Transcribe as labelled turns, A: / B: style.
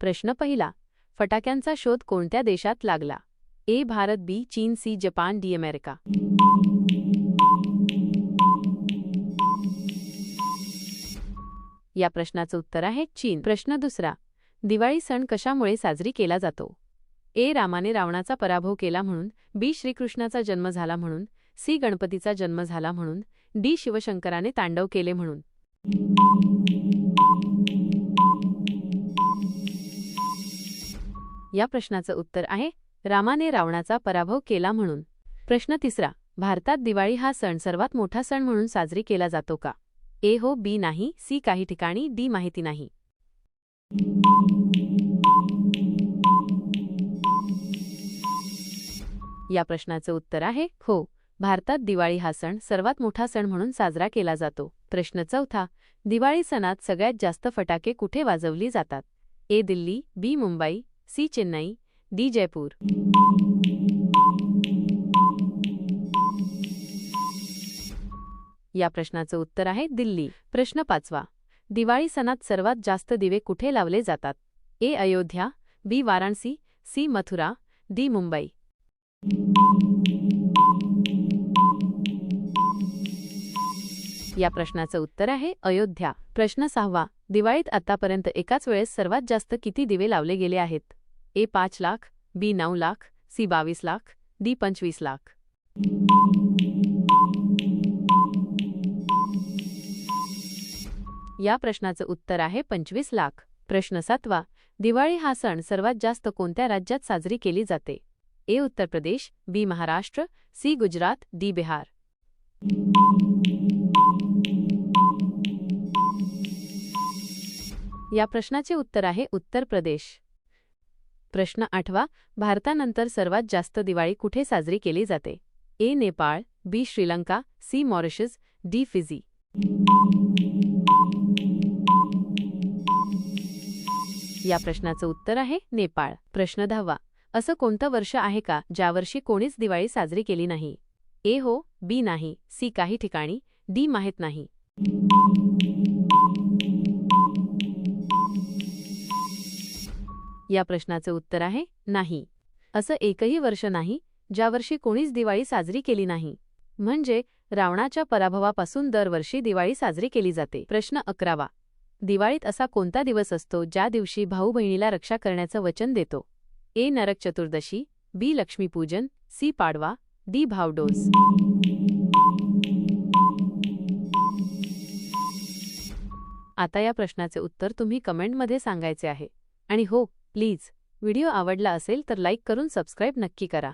A: प्रश्न पहिला फटाक्यांचा शोध कोणत्या देशात लागला? ए भारत बी चीन सी जपान डी अमेरिका. या प्रश्नाचं उत्तर आहे चीन. प्रश्न दुसरा दिवाळी सण कशामुळे साजरी केला जातो? ए रामाने रावणाचा पराभव केला म्हणून बी श्रीकृष्णाचा जन्म झाला म्हणून सी गणपतीचा जन्म झाला म्हणून डी शिवशंकराने तांडव केले म्हणून. या प्रश्नाचं उत्तर आहे रामाने रावणाचा पराभव केला म्हणून. प्रश्न तिसरा भारतात दिवाळी हा सण सर्वात मोठा सण म्हणून साजरी केला जातो का? ए हो बी नाही सी काही ठिकाणी डी माहिती नाही. या प्रश्नाचं उत्तर आहे हो भारतात दिवाळी हा सण सर्वात मोठा सण म्हणून साजरा केला जातो. प्रश्न चौथा दिवाळी सणात सगळ्यात जास्त फटाके कुठे वाजवली जातात? A Delhi B Mumbai C Chennai D Jaipur. या प्रश्नाचं उत्तर आहे दिल्ली. प्रश्न पाचवा. दिवाळी सणात सर्वात जास्त दिवे कुठे लावले जातात? A Ayodhya B Varanasi C Mathura D Mumbai. या प्रश्नाचं उत्तर आहे अयोध्या. प्रश्न सहावा. दिवाळीत आतापर्यंत एकाच वेळेस सर्वात जास्त किती दिवे लावले गेले आहेत? ए पाच लाख बी नऊ लाख सी बावीस लाख डी पंचवीस लाख. या प्रश्नाचं उत्तर आहे पंचवीस लाख. प्रश्न सातवा दिवाळी हा सण सर्वात जास्त कोणत्या राज्यात साजरी केली जाते? A Uttar Pradesh B Maharashtra C Gujarat D Bihar. या प्रश्नाचे उत्तर आहे उत्तर प्रदेश. प्रश्न आठवा भारतानंतर सर्वात जास्त दिवाळी कुठे साजरी केली जाते? A Nepal B Sri Lanka C Mauritius D Fiji. या प्रश्नाचं उत्तर आहे नेपाळ. प्रश्न दहावा असं कोणतं वर्ष आहे का ज्या वर्षी कोणीच दिवाळी साजरी केली नाही? ए हो बी नाही सी काही ठिकाणी डी माहीत नाही. या प्रश्नाचे उत्तर आहे नाही. असं एकही वर्ष नाही ज्या वर्षी कोणीच दिवाळी साजरी केली नाही. म्हणजे रावणाच्या पराभवापासून दरवर्षी दिवाळी साजरी केली जाते. प्रश्न अकरावा. दिवाळीत असा कोणता दिवस असतो ज्या दिवशी भाऊ बहिणीला रक्षा करण्याचं वचन देतो? A. Narak Chaturdashi B. Lakshmipujan C. Padwa D. भावडोस आता या प्रश्नाचे उत्तर तुम्ही कमेंटमध्ये सांगायचे आहे. आणि हो प्लीज व्हिडिओ आवडला असेल तर लाईक करून सबस्क्राईब नक्की करा.